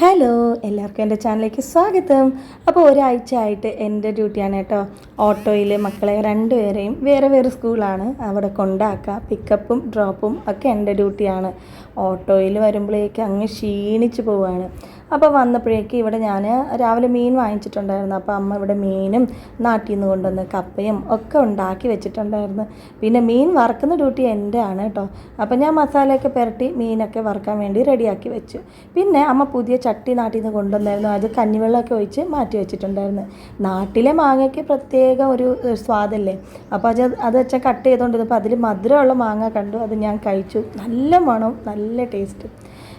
Hello എല്ലാവർക്കും എന്റെ ചാനലിലേക്ക് സ്വാഗതം. അപ്പോൾ ഒരാഴ്ച ആയിട്ട് എന്റെ ഡ്യൂട്ടിയാണ് കേട്ടോ. ഓട്ടോയിൽ മക്കളെ രണ്ടുപേരെയും വേറെ വേറെ സ്കൂളാണ് അവിടെ കൊണ്ടാക്കുക. പിക്കപ്പും ഡ്രോപ്പും ഒക്കെ എന്റെ ഡ്യൂട്ടിയാണ്. ഓട്ടോയിൽ വരുമ്പോഴേക്ക് അങ്ങ് ക്ഷീണിച്ച് പോവുകയാണ് അപ്പോൾ വന്നപ്പോഴേക്ക് ഇവിടെ ഞാൻ രാവിലെ മീൻ വാങ്ങിച്ചിട്ടുണ്ടായിരുന്നു. അപ്പോൾ അമ്മ ഇവിടെ മീനും നാട്ടിൽ നിന്ന് കൊണ്ടുവന്ന് കപ്പയും ഒക്കെ ഉണ്ടാക്കി വെച്ചിട്ടുണ്ടായിരുന്നു. പിന്നെ മീൻ വറുക്കുന്ന ഡ്യൂട്ടി എന്റെ ആണ് കേട്ടോ. അപ്പോൾ ഞാൻ മസാലയൊക്കെ പുരട്ടി മീനൊക്കെ വറുക്കാൻ വേണ്ടി റെഡിയാക്കി വെച്ചു. പിന്നെ അമ്മ പുതിയ ചട്ടി നാട്ടിൽ നിന്ന് കൊണ്ടുവന്നായിരുന്നു. അത് കഞ്ഞിവെള്ളമൊക്കെ ഒഴിച്ച് മാറ്റി വെച്ചിട്ടുണ്ടായിരുന്നു. നാട്ടിലെ മാങ്ങയ്ക്ക് പ്രത്യേക ഒരു സ്വാദല്ലേ? അപ്പോൾ അത് അത് വെച്ചാൽ കട്ട് ചെയ്തുകൊണ്ടിരുന്നപ്പോൾ അതിൽ മധുരമുള്ള മാങ്ങ കണ്ടു. അത് ഞാൻ കഴിച്ചു. നല്ല മണം നല്ല ടേസ്റ്റ്.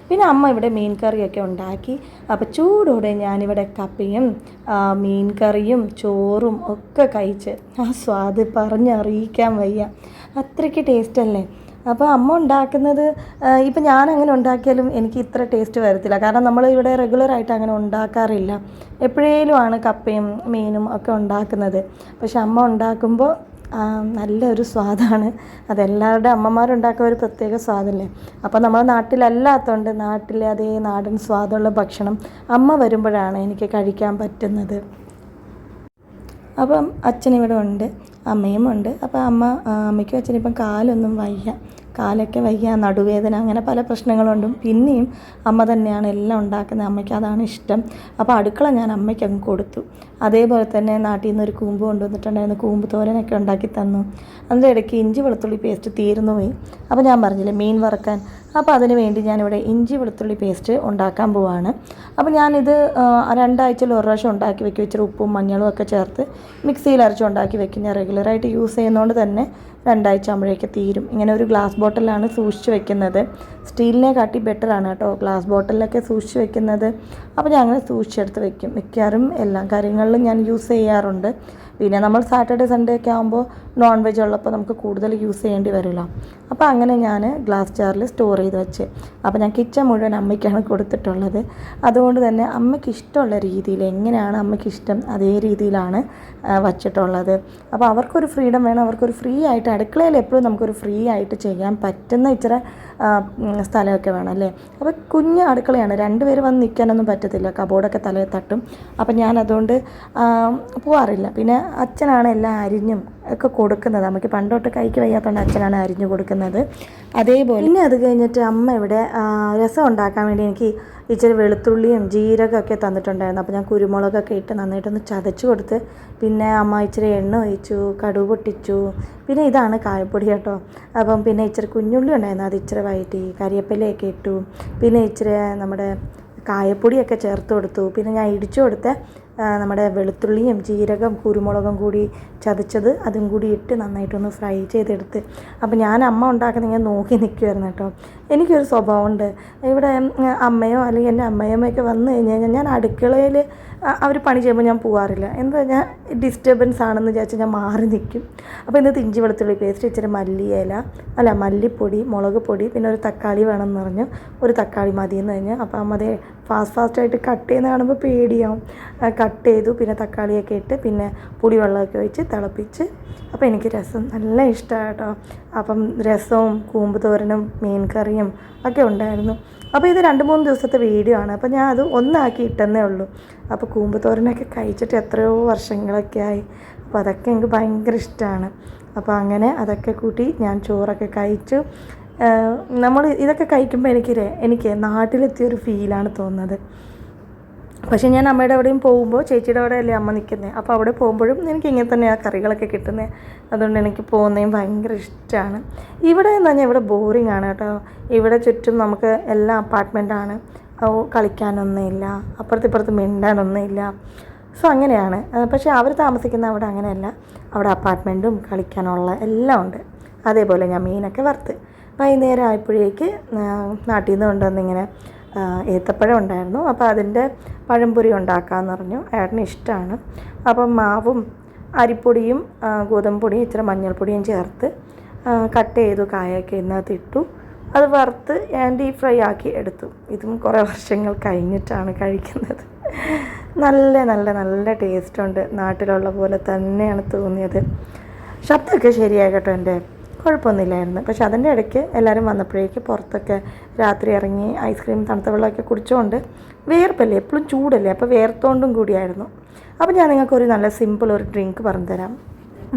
പിന്നെ അമ്മ ഇവിടെ മീൻ കറിയൊക്കെ ഉണ്ടാക്കി. അപ്പോൾ ചൂടോടെ ഞാനിവിടെ കപ്പയും മീൻ കറിയും ചോറും ഒക്കെ കഴിച്ച് ആ സ്വാദ് പറഞ്ഞറിയിക്കാൻ വയ്യ. അത്രയ്ക്ക് ടേസ്റ്റ് അല്ലേ? അപ്പോൾ അമ്മ ഉണ്ടാക്കുന്നത് ഇപ്പം ഞാൻ അങ്ങനെ ഉണ്ടാക്കിയാലും എനിക്ക് ഇത്ര ടേസ്റ്റ് വരത്തില്ല. കാരണം നമ്മൾ ഇവിടെ റെഗുലറായിട്ട് അങ്ങനെ ഉണ്ടാക്കാറില്ല. എപ്പോഴേലും ആണ് കപ്പയും മീനും ഒക്കെ ഉണ്ടാക്കുന്നത്. പക്ഷെ അമ്മ ഉണ്ടാക്കുമ്പോൾ നല്ലൊരു സ്വാദാണ്. അതെല്ലാവരുടെ അമ്മമാരുണ്ടാക്കുന്ന ഒരു പ്രത്യേക സ്വാദല്ലേ? അപ്പോൾ നമ്മുടെ നാട്ടിലല്ലാത്തതുകൊണ്ട് നാട്ടിലെ അതേ നാടൻ സ്വാദുള്ള ഭക്ഷണം അമ്മ വരുമ്പോഴാണ് എനിക്ക് കഴിക്കാൻ പറ്റുന്നത്. അപ്പം അച്ഛനിവിടെ ഉണ്ട് അമ്മയും ഉണ്ട്. അപ്പോൾ അമ്മ അമ്മയ്ക്കും അച്ഛനും ഇപ്പം കാലൊന്നും വയ്യ. കാലൊക്കെ വയ്യ നടുവേദന അങ്ങനെ പല പ്രശ്നങ്ങളുണ്ടും. പിന്നെയും അമ്മ തന്നെയാണ് എല്ലാം ഉണ്ടാക്കുന്നത് അമ്മയ്ക്ക് അതാണ് ഇഷ്ടം. അപ്പോൾ അടുക്കള ഞാൻ അമ്മയ്ക്ക് അങ്ങ് കൊടുത്തു. അതേപോലെ തന്നെ നാട്ടിൽ നിന്ന് ഒരു കൂമ്പ് കൊണ്ടുവന്നിട്ടുണ്ടായിരുന്നു. കൂമ്പ് തോരനൊക്കെ ഉണ്ടാക്കി തന്നു. അതിന്റെ ഇടയ്ക്ക് ഇഞ്ചി വെളുത്തുള്ളി പേസ്റ്റ് തീർന്നു പോയി. അപ്പോൾ ഞാൻ പറഞ്ഞില്ലേ മീൻ വറുക്കാൻ. അപ്പോൾ അതിന് വേണ്ടി ഞാനിവിടെ ഇഞ്ചി വെളുത്തുള്ളി പേസ്റ്റ് ഉണ്ടാക്കാൻ പോവാണ്. അപ്പോൾ ഞാനിത് രണ്ടാഴ്ചയിൽ ഒരു പ്രാവശ്യം ഉണ്ടാക്കി വെക്കും. ഇച്ചിരി ഉപ്പും മഞ്ഞളും ഒക്കെ ചേർത്ത് മിക്സിയിൽ അരച്ച് ഉണ്ടാക്കി വെക്കും ഞാൻ റെഗുലറായിട്ട് യൂസ് ചെയ്യുന്നതുകൊണ്ട് തന്നെ രണ്ടാഴ്ച ആകുമ്പോഴേക്ക് തീരും. ഇങ്ങനെ ഒരു ഗ്ലാസ് ബോട്ടിലാണ് സൂക്ഷിച്ച് വെക്കുന്നത്. സ്റ്റീലിനെ കാട്ടി ബെറ്ററാണ് കേട്ടോ. ഗ്ലാസ് ബോട്ടിലൊക്കെ സൂക്ഷിച്ച് വെക്കുന്നത്. അപ്പോൾ ഞാൻ അങ്ങനെ സൂക്ഷിച്ചെടുത്ത് വെക്കും. മിക്കവാറും എല്ലാ കാര്യങ്ങളിലും ഞാൻ യൂസ് ചെയ്യാറുണ്ട്. പിന്നെ നമ്മൾ സാറ്റർഡേ സൺഡേ ഒക്കെ ആകുമ്പോൾ നോൺ വെജ് ഉള്ളപ്പോൾ നമുക്ക് കൂടുതൽ യൂസ് ചെയ്യേണ്ടി വരില്ല. അപ്പോൾ അങ്ങനെ ഞാൻ ഗ്ലാസ് ജാറിൽ സ്റ്റോർ ചെയ്ത് വെച്ച്. അപ്പോൾ ഞാൻ കിച്ചൺ മുഴുവൻ അമ്മയ്ക്കാണ് കൊടുത്തിട്ടുള്ളത്. അതുകൊണ്ട് തന്നെ അമ്മയ്ക്ക് ഇഷ്ടമുള്ള രീതിയിൽ എങ്ങനെയാണ് അമ്മയ്ക്ക് ഇഷ്ടം അതേ രീതിയിലാണ് വച്ചിട്ടുള്ളത്. അപ്പോൾ അവർക്കൊരു ഫ്രീഡം വേണം. അവർക്കൊരു ഫ്രീ ആയിട്ട് അടുക്കളയിൽ എപ്പോഴും നമുക്കൊരു ഫ്രീ ആയിട്ട് ചെയ്യാൻ പറ്റുന്ന ഇച്ചിരി സ്ഥലമൊക്കെ വേണം അല്ലേ? അപ്പോൾ കുഞ്ഞ് അടുക്കളയാണ്. രണ്ടുപേർ വന്ന് നിൽക്കാനൊന്നും പറ്റത്തില്ല. കബോർഡൊക്കെ തലയിൽ തട്ടും. അപ്പം ഞാൻ അതുകൊണ്ട് പോവാറില്ല. പിന്നെ അച്ഛനാണ് എല്ലാം അരിഞ്ഞും ഒക്കെ കൊടുക്കുന്നത്. നമുക്ക് പണ്ടോട്ട് കൈക്ക് വയ്യാത്തതുകൊണ്ട് അച്ഛനാണ് അരിഞ്ഞു കൊടുക്കുന്നത്. അതേപോലെ പിന്നെ അത് കഴിഞ്ഞിട്ട് അമ്മ ഇവിടെ രസം ഉണ്ടാക്കാൻ വേണ്ടി എനിക്ക് ഇച്ചിരി വെളുത്തുള്ളിയും ജീരകമൊക്കെ തന്നിട്ടുണ്ടായിരുന്നു. അപ്പോൾ ഞാൻ കുരുമുളകൊക്കെ ഇട്ട് നന്നായിട്ടൊന്ന് ചതച്ച് കൊടുത്ത് പിന്നെ അമ്മ ഇച്ചിരി എണ്ണ ഒഴിച്ചു കടുക് പൊട്ടിച്ചു. പിന്നെ ഇതാണ് കായപ്പൊടി കേട്ടോ. അപ്പം പിന്നെ ഇച്ചിരി കുഞ്ഞുള്ളി ഉണ്ടായിരുന്നു. അത് ഇച്ചിരി വഴറ്റി കരിയപ്പിലയൊക്കെ ഇട്ടു. പിന്നെ ഇച്ചിരി നമ്മുടെ കായപ്പൊടിയൊക്കെ ചേർത്ത് കൊടുത്തു. പിന്നെ ഞാൻ ഇടിച്ചു കൊടുത്ത നമ്മുടെ വെളുത്തുള്ളിയും ജീരകം കുരുമുളകും കൂടി ചതച്ചത് അതും കൂടി ഇട്ട് നന്നായിട്ടൊന്ന് ഫ്രൈ ചെയ്തെടുത്ത്. അപ്പോൾ ഞാൻ അമ്മ ഉണ്ടാക്കുന്ന ഇങ്ങനെ നോക്കി നിൽക്കുമായിരുന്നു കേട്ടോ. എനിക്കൊരു സ്വഭാവമുണ്ട്. ഇവിടെ അമ്മയോ അല്ലെങ്കിൽ എന്റെ അമ്മയമ്മയൊക്കെ വന്നു കഴിഞ്ഞ് കഴിഞ്ഞാൽ ഞാൻ അടുക്കളയിൽ അവർ പണി ചെയ്യുമ്പോൾ ഞാൻ പോകാറില്ല എന്താ ഞാൻ ഡിസ്റ്റർബൻസ് ആണെന്ന് വിചാരിച്ച് ഞാൻ മാറി നിൽക്കും. അപ്പോൾ ഇന്നത്തെ ഇഞ്ചി വെളുത്തുള്ളി പേസ്റ്റ് ഇച്ചിരി മല്ലിയില അല്ല മല്ലിപ്പൊടി മുളക് പൊടി പിന്നെ ഒരു തക്കാളി വേണമെന്ന് പറഞ്ഞു. ഒരു തക്കാളി മതിയെന്ന് കഴിഞ്ഞ്. അപ്പോൾ അമ്മ ഫാസ്റ്റ് ഫാസ്റ്റായിട്ട് കട്ട് ചെയ്യുന്ന കാണുമ്പോൾ പേടിയാവും. കട്ട് ചെയ്തു പിന്നെ തക്കാളിയൊക്കെ ഇട്ട് പിന്നെ പുളിവെള്ളമൊക്കെ ഒഴിച്ച് തിളപ്പിച്ച്. അപ്പോൾ എനിക്ക് രസം നല്ല ഇഷ്ടമാണ് കേട്ടോ അപ്പം രസവും കൂമ്പ് തോരനും മീൻ കറിയും ഒക്കെ ഉണ്ടായിരുന്നു. അപ്പോൾ ഇത് രണ്ട് മൂന്ന് ദിവസത്തെ വീഡിയോ ആണ്. അപ്പോൾ ഞാൻ അത് ഒന്നാക്കി ഇട്ടെന്നേ ഉള്ളൂ. അപ്പോൾ കൂമ്പ് തോരനൊക്കെ കഴിച്ചിട്ട് എത്രയോ വർഷങ്ങളൊക്കെ ആയി. അപ്പോൾ അതൊക്കെ എനിക്ക് ഭയങ്കര ഇഷ്ടമാണ് അപ്പോൾ അങ്ങനെ അതൊക്കെ കൂട്ടി ഞാൻ ചോറൊക്കെ കഴിച്ചു. നമ്മൾ ഇതൊക്കെ കഴിക്കുമ്പോൾ എനിക്ക് എനിക്ക് നാട്ടിലെത്തിയ ഒരു ഫീലാണ് തോന്നുന്നത്. പക്ഷേ ഞാൻ അമ്മയുടെ അവിടെയും പോകുമ്പോൾ ചേച്ചിയുടെ അവിടെ അല്ലേ അമ്മ നിൽക്കുന്നത് അപ്പോൾ അവിടെ പോകുമ്പോഴും എനിക്ക് ഇങ്ങനെ തന്നെ ആ കറികളൊക്കെ കിട്ടുന്നത് അതുകൊണ്ട് എനിക്ക് പോകുന്നതും ഭയങ്കര ഇഷ്ടമാണ് ഇവിടെ എന്ന് പറഞ്ഞാൽ ഇവിടെ ബോറിംഗ് ആണ് കേട്ടോ. ഇവിടെ ചുറ്റും നമുക്ക് എല്ലാം അപ്പാർട്ട്മെന്റാണ് കളിക്കാനൊന്നുമില്ല. അപ്പുറത്തിപ്പുറത്ത് മിണ്ടാനൊന്നുമില്ല. സോ അങ്ങനെയാണ്. പക്ഷേ അവർ താമസിക്കുന്ന അവിടെ അങ്ങനെയല്ല. അവിടെ അപ്പാർട്ട്മെന്റും കളിക്കാനുള്ള എല്ലാം ഉണ്ട്. അതേപോലെ ഞാൻ മീനൊക്കെ വറുത്ത് വൈകുന്നേരം ആയപ്പോഴേക്ക് നാട്ടിൽ നിന്ന് കൊണ്ടുവന്നിങ്ങനെ ഏത്തപ്പഴം ഉണ്ടായിരുന്നു. അപ്പോൾ അതിന്റെ പഴംപൊരി ഉണ്ടാക്കാമെന്ന് പറഞ്ഞു. ഏട്ടന് ഇഷ്ടമാണ് അപ്പം മാവും അരിപ്പൊടിയും ആ, ഗോതമ്പ് പൊടിയും ഇച്ചിരി മഞ്ഞൾപ്പൊടിയും ചേർത്ത് കട്ട് ചെയ്തു കായൊക്കെ ഇതിനകത്ത് ഇട്ടു. അത് വറുത്ത് ഞാൻ ഡീപ് ഫ്രൈ ആക്കി എടുത്തു. ഇതും കുറേ വർഷങ്ങൾ കഴിഞ്ഞിട്ടാണ് കഴിക്കുന്നത്. നല്ല നല്ല നല്ല ടേസ്റ്റ് ഉണ്ട്. നാട്ടിലുള്ള പോലെ തന്നെയാണ് തോന്നിയത്. ശബ്ദമൊക്കെ ശരിയായി കേട്ടോ എന്റെ കുഴപ്പമൊന്നുമില്ലായിരുന്നു. പക്ഷെ അതിന്റെ ഇടയ്ക്ക് എല്ലാവരും വന്നപ്പോഴേക്ക് പുറത്തൊക്കെ രാത്രി ഇറങ്ങി ഐസ്ക്രീം തണുത്ത വെള്ളമൊക്കെ കുടിച്ചുകൊണ്ട് വേർപ്പല്ലേ? എപ്പോഴും ചൂടല്ലേ? അപ്പോൾ വേർത്തോണ്ടും കൂടിയായിരുന്നു. അപ്പോൾ ഞാൻ നിങ്ങൾക്കൊരു നല്ല സിമ്പിൾ ഒരു ഡ്രിങ്ക് പറഞ്ഞു തരാം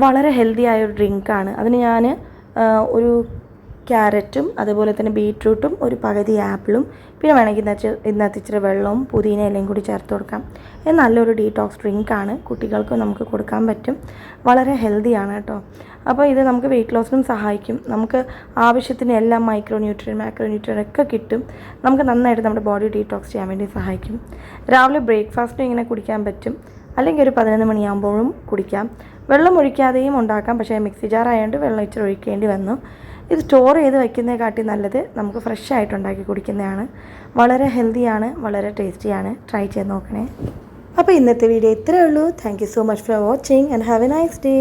വളരെ ഹെൽത്തി ആയ ഒരു ഡ്രിങ്കാണ് അതിന് ഞാൻ ഒരു ക്യാരറ്റും അതുപോലെ തന്നെ ബീറ്റ്റൂട്ടും ഒരു പകുതി ആപ്പിളും പിന്നെ വേണമെങ്കിൽ ഇന്നത്തെ ഇന്നത്തെ ഇച്ചിരി വെള്ളവും പുതിന ഇലയും കൂടി ചേർത്ത് കൊടുക്കാം. ഇത് നല്ലൊരു ഡീടോക്സ് ഡ്രിങ്കാണ് കുട്ടികൾക്കും നമുക്ക് കൊടുക്കാൻ പറ്റും. വളരെ ഹെൽത്തിയാണ് കേട്ടോ. അപ്പോൾ ഇത് നമുക്ക് വെയിറ്റ് ലോസിനും സഹായിക്കും. നമുക്ക് ആവശ്യത്തിന് എല്ലാം മൈക്രോ ന്യൂട്രിയൻ മാക്രോ ന്യൂട്രിയൻ ഒക്കെ കിട്ടും. നമുക്ക് നന്നായിട്ട് നമ്മുടെ ബോഡി ഡീടോക്സ് ചെയ്യാൻ വേണ്ടി സഹായിക്കും. രാവിലെ ബ്രേക്ക്ഫാസ്റ്റും ഇങ്ങനെ കുടിക്കാൻ പറ്റും. അല്ലെങ്കിൽ ഒരു പതിനൊന്ന് മണിയാകുമ്പോഴും കുടിക്കാം. വെള്ളം ഒഴിക്കാതെയും ഉണ്ടാക്കാം. പക്ഷേ മിക്സി ജാർ ആയതുകൊണ്ട് വെള്ളം ഇച്ചിരി ഒഴിക്കേണ്ടി വന്നു. ഇത് സ്റ്റോർ ചെയ്ത് വയ്ക്കുന്നതിനെക്കാട്ടി നല്ലത് നമുക്ക് ഫ്രഷ് ആയിട്ട് ഉണ്ടാക്കി കുടിക്കുന്നതാണ്. വളരെ ഹെൽത്തിയാണ് വളരെ ടേസ്റ്റിയാണ് ട്രൈ ചെയ്ത് നോക്കണേ. അപ്പോൾ ഇന്നത്തെ വീഡിയോ ഇത്രയേ ഉള്ളൂ. Thank you so much for watching and have a nice day